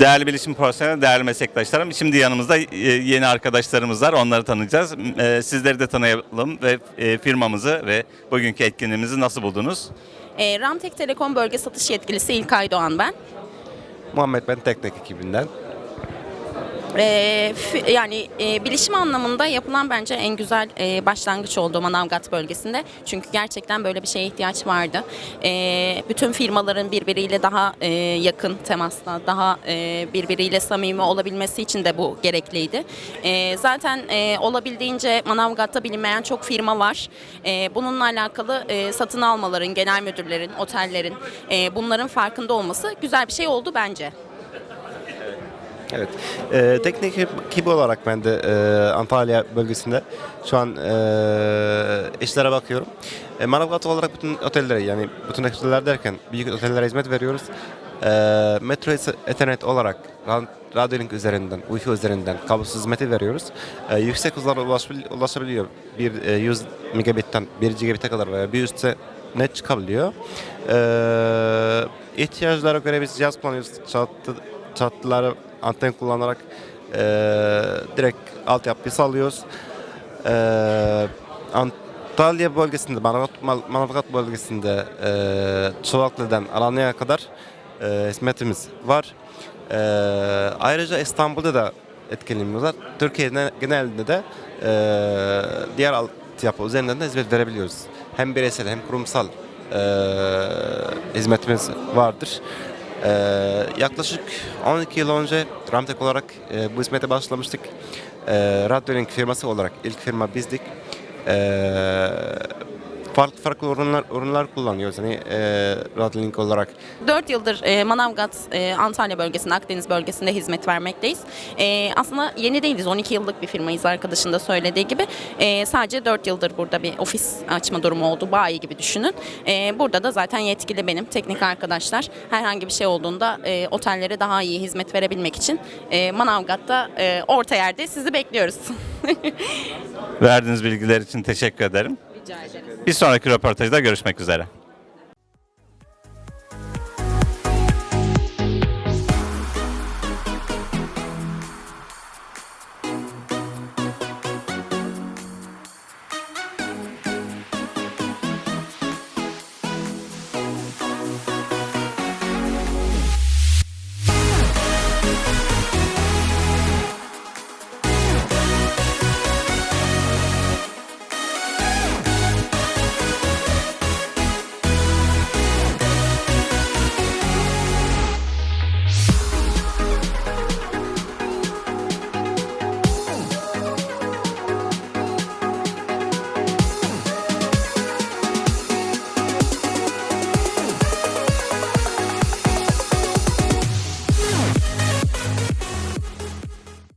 Değerli bilişim profesyonel, değerli meslektaşlarım. Şimdi yanımızda e, yeni arkadaşlarımız var. Onları tanıyacağız. E, Sizleri de tanıyalım ve e, firmamızı ve bugünkü etkinliğimizi nasıl buldunuz? E, Ramtek Telekom Bölge Satış Yetkilisi İlkay Doğan ben. Muhammed ben Teknik ekibinden. E, yani e, bilişim anlamında yapılan bence en güzel e, başlangıç oldu Manavgat bölgesinde. Çünkü gerçekten böyle bir şeye ihtiyaç vardı. E, bütün firmaların birbiriyle daha e, yakın temasla, daha e, birbiriyle samimi olabilmesi için de bu gerekliydi. E, zaten e, olabildiğince Manavgat'ta bilinmeyen çok firma var. E, bununla alakalı e, satın almaların, genel müdürlerin, otellerin e, bunların farkında olması güzel bir şey oldu bence. Evet. Ee, teknik ekibi olarak ben de e, Antalya bölgesinde şu an e, işlere bakıyorum. E, Manavgat olarak bütün otellere yani bütün oteller derken büyük otellere hizmet veriyoruz. E, Metro Ethernet olarak ra- Radyolink üzerinden, Wi-Fi üzerinden kablosuz hizmeti veriyoruz. E, yüksek hızlara ulaşabil- ulaşabiliyor. Bir e, 100 megabitten 1 gigabit'e kadar veya bir üstte net çıkabiliyor. E, ihtiyaçlara göre biz cihaz kullanıyoruz. Çatı, çatıları anten kullanarak e, direkt altyapıyı sağlıyoruz. E, Antalya bölgesinde, Manavgat, bölgesinde e, Çolaklı'dan Alanya'ya kadar e, hizmetimiz var. E, ayrıca İstanbul'da da etkinliğimiz var. Türkiye'de genelinde de e, diğer altyapı üzerinden de hizmet verebiliyoruz. Hem bireysel hem kurumsal e, hizmetimiz vardır. Ee, yaklaşık 12 yıl önce Ramtek olarak e, bu hizmete başlamıştık. Ee, Radyolink firması olarak ilk firma bizdik. Ee, farklı farklı ürünler, ürünler kullanıyoruz. Hani e, Radyolink olarak 4 yıldır e, Manavgat, e, Antalya bölgesinde, Akdeniz bölgesinde hizmet vermekteyiz. E, aslında yeni değiliz, 12 yıllık bir firmayız arkadaşın da söylediği gibi. E, sadece 4 yıldır burada bir ofis açma durumu oldu, bayi gibi düşünün. E, burada da zaten yetkili benim, teknik arkadaşlar. Herhangi bir şey olduğunda e, otellere daha iyi hizmet verebilmek için e, Manavgat'ta e, orta yerde sizi bekliyoruz. Verdiğiniz bilgiler için teşekkür ederim. Rica ederim. Bir sonraki röportajda görüşmek üzere.